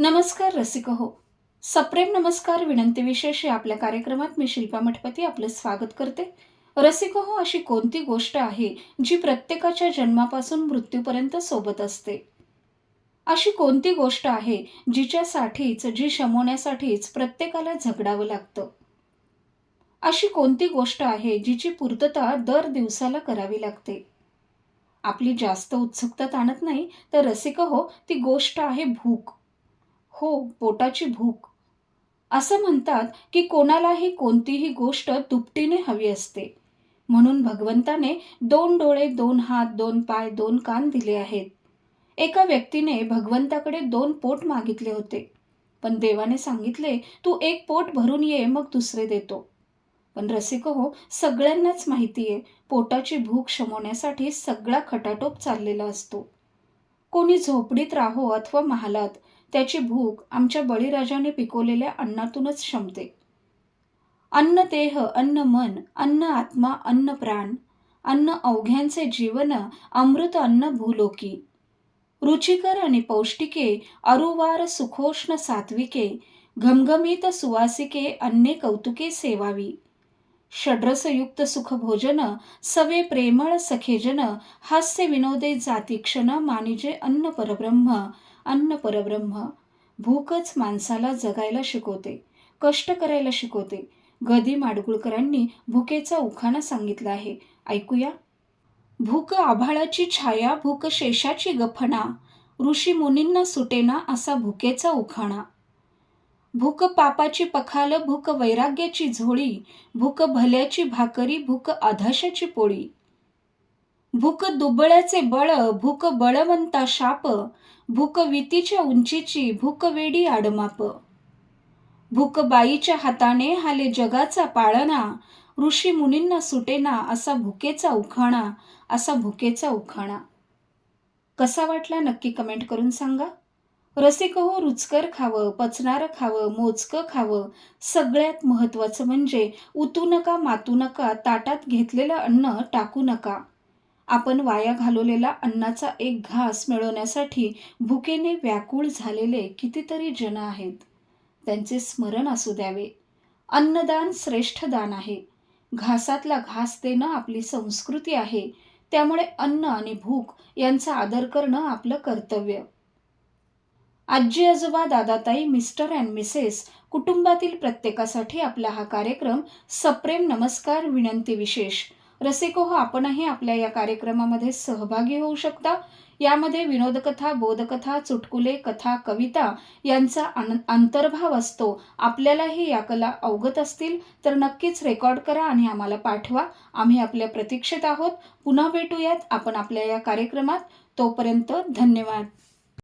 नमस्कार रसिक हो सप्रेम नमस्कार विनंती विशेष या आपल्या कार्यक्रमात मी शिल्पा मठपती आपलं स्वागत करते. रसिक हो अशी कोणती गोष्ट आहे जी प्रत्येकाच्या जन्मापासून मृत्यूपर्यंत सोबत असते? अशी कोणती गोष्ट आहे जिच्यासाठीच जी शमवण्यासाठीच प्रत्येकाला झगडावं लागतं? अशी कोणती गोष्ट आहे जिची पूर्तता दर दिवसाला करावी लागते? आपली जास्त उत्सुकता ताणत नाही तर रसिक हो ती गोष्ट आहे भूक. हो पोटाची भूक. असं म्हणतात की कोणालाही कोणतीही गोष्ट दुपटीने हवी असते. म्हणून भगवंताने दोन डोळे दोन हात दोन पाय दोन कान दिले आहेत. एका व्यक्तीने भगवंताकडे दोन पोट मागितले होते. पण देवाने सांगितले तू एक पोट भरून ये मग दुसरे देतो. पण रसिक हो सगळ्यांनाच माहिती आहे पोटाची भूक शमवण्यासाठी सगळा खटाटोप चाललेला असतो. कोणी झोपडीत राहो अथवा महालात त्याची भूक आमच्या बळीराजाने पिकवलेल्या अन्नातूनच शमते. अन्न देह अन्न मन अन्न आत्मा अन्न प्राण अन्न अवघ्यांचे जीवन अमृत अन्न भूलोकी. रुचिकर आणि पौष्टिके अरुवार सुखोष्ण सात्विके घमघमीत सुवासिके अन्ने कौतुके सेवावी. षड्रसयुक्त सुखभोजन सवे प्रेमळ सखेजन हास्य विनोदे जातीक्षण मानिजे अन्न परब्रह्म अन्न परब्रह्म. भूकच माणसाला जगायला शिकवते कष्ट करायला शिकवते. गदी माडगुळकरांनी भुकेचा उखाणा सांगितला आहे. ऐकूया. भूक आभाळाची छाया भूक शेषाची गफणा. ऋषी मुनींना सुटेना असा भुकेचा उखाणा. भूक पापाची पखाल भूक वैराग्याची झोळी. भूक भल्याची भाकरी भूक आधाशाची पोळी. भूक दुबळ्याचे बळ भूक बळवंता शाप भूक वितीच्या उंचीची भूक वेडी आडमाप. भूक बाईच्या हाताने हाले जगाचा पाळणा ऋषी मुनींना सुटेना असा भुकेचा उखाणा असा भुकेचा उखाणा. कसा वाटला नक्की कमेंट करून सांगा. रसिक हो रुचकर खावं पचणारं खावं मोजकं खावं सगळ्यात महत्त्वाचं म्हणजे उतू नका मातू नका ताटात घेतलेलं अन्न टाकू नका. आपण वाया घालवलेला अन्नाचा एक घास मिळवण्यासाठी भुकेने व्याकुळ झालेले कितीतरी जन आहेत. त्यांचे स्मरण असू द्यावे. अन्नदान श्रेष्ठ दान आहे. घासातला घास देणं आपली संस्कृती आहे. त्यामुळे अन्न आणि भूक यांचा आदर करणं आपलं कर्तव्य. आजी आजोबा दादाताई मिस्टर अँड मिसेस कुटुंबातील प्रत्येकासाठी आपला हा कार्यक्रम सप्रेम नमस्कार विनंती विशेष. रसिको हो आपणही आपल्या या कार्यक्रमामध्ये सहभागी होऊ शकता. यामध्ये विनोदकथा बोधकथा चुटकुले कथा कविता यांचा अंतर्भाव असतो. आपल्यालाही या कला अवगत असतील तर नक्कीच रेकॉर्ड करा आणि आम्हाला पाठवा. आम्ही आपल्या प्रतीक्षेत आहोत. पुन्हा भेटूयात आपण आपल्या या कार्यक्रमात. तोपर्यंत धन्यवाद.